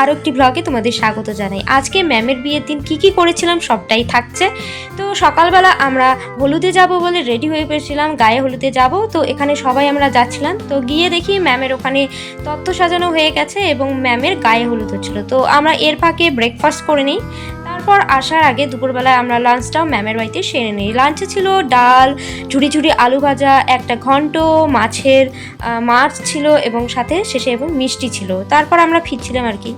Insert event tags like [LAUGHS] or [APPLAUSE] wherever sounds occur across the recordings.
আরও একটি ব্লগে তোমাদের স্বাগত জানাই। আজকে ম্যামের বিয়ের দিন কি কি করেছিলাম সবটাই থাকছে। তো সকালবেলা আমরা হলুদে যাব বলে রেডি হয়ে পেয়েছিলাম গায়ে হলুদে যাব। তো এখানে সবাই আমরা যাচ্ছিলাম। তো গিয়ে দেখি ম্যামের ওখানে তথ্য সাজানো হয়ে গেছে এবং ম্যামের গায়ে হলুদ হচ্ছিল। তো আমরা এর ফাঁকে ব্রেকফাস্ট করে নিই। তারপর আসার আগে দুপুরবেলায় আমরা লাঞ্চটাও ম্যামের বাড়িতে সেরে নিই। লাঞ্চে ছিল ডাল ঝুড়ি ঝুড়ি আলু ভাজা, একটা ঘন্ট, মাছের মাছ ছিল এবং সাথে শেষে এবং মিষ্টি ছিল। তারপর আমরা ফিরছিলাম আর কি।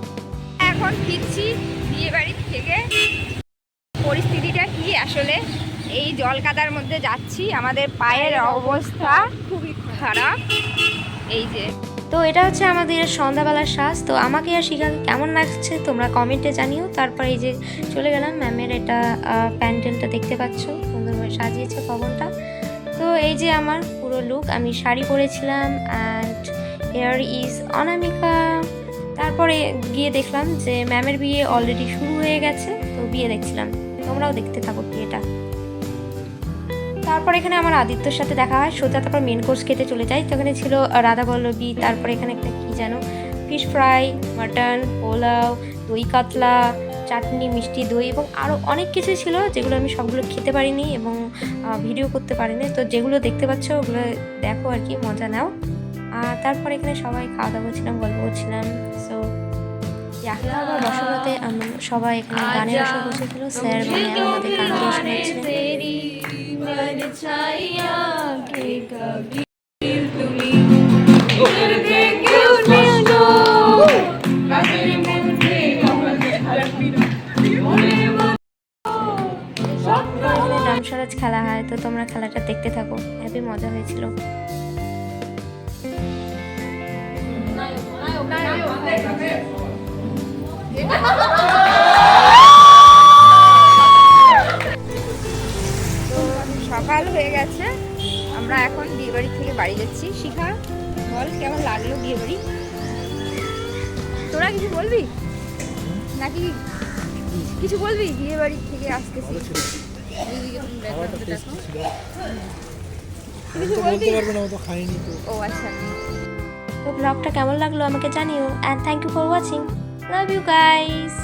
এখন ফিরছি বিয়ে বাড়ি থেকে। পরিস্থিতিটা কি আসলে? এই জল কাদার মধ্যে যাচ্ছি, আমাদের পায়ের অবস্থা খুবই খারাপ। এই যে তো এটা হচ্ছে আমাদের সন্ধ্যাবেলার শ্বাস তো আমাকে আর শিখাকে কেমন লাগছে তোমরা কমেন্টে জানিও। তারপর এই যে চলে গেলাম ম্যামের এটা প্যান্ডেলটা দেখতে পাচ্ছ। সুন্দরভাবে সাজিয়েছে ভবনটা তো এই যে আমার পুরো লুক আমি শাড়ি পরেছিলাম অ্যান্ড হেয়ার ইজ অনামিকা। তারপরে গিয়ে দেখলাম যে ম্যামের বিয়ে অলরেডি শুরু হয়ে গেছে, তো বিয়ে দেখছিলাম। তোমরাও দেখতে থাকো বিয়েটা তারপর এখানে আমার আদিত্যর সাথে দেখা হয়। সোজা তারপর মেন কোর্স খেতে চলে যাই। তো এখানে ছিল রাধা বল্লবী তারপর এখানে একটা কী যেন? ফিশ ফ্রাই মাটন পোলাও, দই কাতলা, চাটনি, মিষ্টি, দই এবং আরও অনেক কিছু ছিল যেগুলো আমি সবগুলো খেতে পারিনি এবং ভিডিও করতে পারিনি। তো যেগুলো দেখতে পাচ্ছ ওগুলো দেখো আর কি, মজা নাও। আর তারপর এখানে সবাই খাওয়া দাওয়া করছিলাম, গল্প করছিলাম। সো আবার রসগোল্লাতে আমরা সবাই এখানে গানের রসগ বসেছিল স্যার মানে আমাদের গান দিয়ে ডামসারাজ খেলা হয় তো তোমরা খেলাটা দেখতে থাকো। হ্যাপি মজা হয়েছিল। তো [LAUGHS] আমরা এখন বিয়ে বাড়ি থেকে বাড়ি যাচ্ছি। শিখা বল কেমন লাগল বিয়ে বাড়ি তোরা কিছু বলবি? নাকি কিছু বলবি বিয়ে বাড়ি থেকে আসতেছি কিছু বলবি? ও তো খাইনি তো। ও আচ্ছা। তো ব্লগটা কেমন লাগল আমাকে জানিও and thank you for watching love you guys